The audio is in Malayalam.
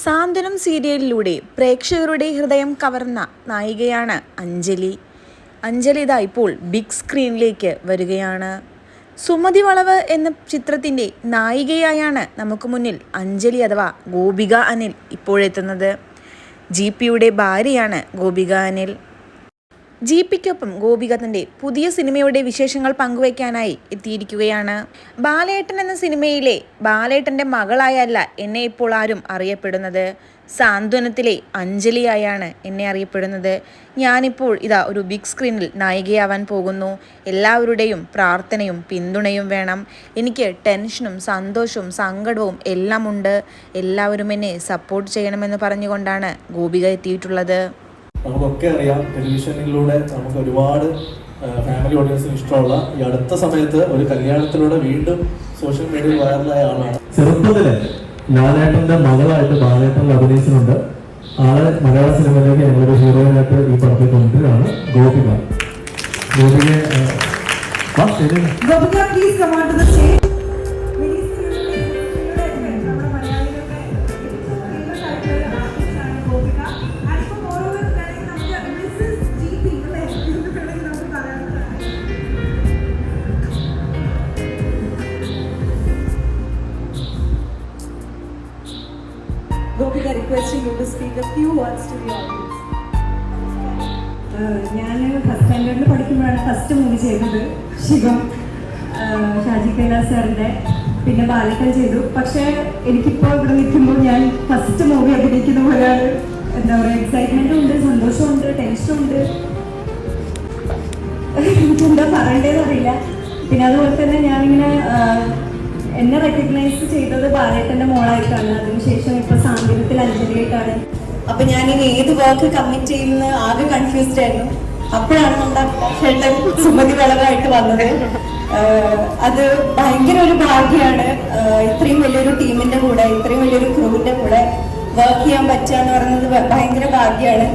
സാന്ത്വനം സീരിയലിലൂടെ പ്രേക്ഷകരുടെ ഹൃദയം കവർന്ന നായികയാണ് അഞ്ജലി. അഞ്ജലി ഇതാ ഇപ്പോൾ ബിഗ് സ്ക്രീനിലേക്ക് വരികയാണ്. സുമതി വളവ് എന്ന ചിത്രത്തിന്റെ നായികയായാണ് നമുക്ക് മുന്നിൽ അഞ്ജലി അഥവാ ഗോപിക അനിൽ ഇപ്പോഴെത്തുന്നത്. ജി പിയുടെ ഭാര്യയാണ് ഗോപിക അനിൽ. ജി പിക്കൊപ്പം ഗോപിക തന്റെ പുതിയ സിനിമയുടെ വിശേഷങ്ങൾ പങ്കുവയ്ക്കാനായി എത്തിയിരിക്കുകയാണ്. ബാലേട്ടൻ എന്ന സിനിമയിലെ ബാലേട്ടന്റെ മകളായല്ല എന്നെ ഇപ്പോൾ ആരും അറിയപ്പെടുന്നത്. സാന്ത്വനത്തിലെ അഞ്ജലിയായാണ് എന്നെ അറിയപ്പെടുന്നത്. ഞാനിപ്പോൾ ഇതാ ഒരു ബിഗ് സ്ക്രീനിൽ നായികയാവാൻ പോകുന്നു. എല്ലാവരുടെയും പ്രാർത്ഥനയും പിന്തുണയും വേണം. എനിക്ക് ടെൻഷനും സന്തോഷവും സങ്കടവും എല്ലാം ഉണ്ട് എല്ലാവരും എന്നെ സപ്പോർട്ട് ചെയ്യണമെന്ന് പറഞ്ഞുകൊണ്ടാണ് ഗോപിക എത്തിയിട്ടുള്ളത്. നമുക്കൊക്കെ അറിയാം ടെലിവിഷനിലൂടെ നമുക്ക് ഒരുപാട് ഫാമിലി ഓഡിയൻസിന് ഇഷ്ടമുള്ള ഈ അടുത്ത സമയത്ത് ഒരു കല്യാണത്തിലൂടെ വീണ്ടും സോഷ്യൽ മീഡിയയിൽ വൈറലായ ആളാണ്. ചെറുപ്പത്തിൽ ലാലേട്ടന്റെ മകളായിട്ട് ബാലേട്ടൻ അഭിനയിച്ചിട്ടുണ്ട്. ആളെ മലയാള സിനിമയിലേക്ക് ഞങ്ങളൊരു ഹീറോയിനായിട്ട് ഈ പടത്തിൽ കൊണ്ടുവരികയാണ്. ഗോപിക. ഗോപികയെ ആ, ആ ശരി. Gopika, request few words to the audience. ഞാൻ ഫസ്റ്റ് സ്റ്റാൻഡേർഡിൽ പഠിക്കുമ്പോഴാണ് ഫസ്റ്റ് മൂവി ചെയ്തത്. ശിവം ഷാജി കൈലാസ് സാറിന്റെ പിന്നെ ബാലക്കൽ ചെയ്തു. പക്ഷേ എനിക്കിപ്പോൾ ഇവിടെ നിൽക്കുമ്പോൾ ഞാൻ ഫസ്റ്റ് മൂവി അഭിനയിക്കുന്ന പോലെയാണ്. എന്താ പറയുക എക്സൈറ്റ്മെന്റും ഉണ്ട് സന്തോഷമുണ്ട് ടെൻഷനുണ്ട് എനിക്കെന്താ പറയേണ്ടതെന്ന് അറിയില്ല. പിന്നെ അതുപോലെ തന്നെ ഞാനിങ്ങനെ എന്നെ റെക്കഗ്നൈസ് ചെയ്തത് ബാലേട്ടന്റെ മോളായിട്ടാണ്. അതിനുശേഷം ഇപ്പൊ സാന്ത്വനത്തിൽ അഞ്ജലിയായിട്ടാണ്. അപ്പൊ ഞാൻ ഇനി ഏത് വർക്ക് കമ്മിറ്റ് ചെയ്യുന്ന ആകെ കൺഫ്യൂസ്ഡ് ആയിരുന്നു. അപ്പോഴാണ് നമ്മുടെ ചേട്ടൻ സുമതി വളരായിട്ട് വന്നത്. അത് ഭയങ്കര ഒരു ഭാഗ്യമാണ് ഇത്രയും വലിയൊരു ടീമിന്റെ കൂടെ ഇത്രയും വലിയൊരു ക്രൂവിന്റെ കൂടെ വർക്ക് ചെയ്യാൻ പറ്റുക എന്ന് പറയുന്നത് ഭയങ്കര ഭാഗ്യമാണ്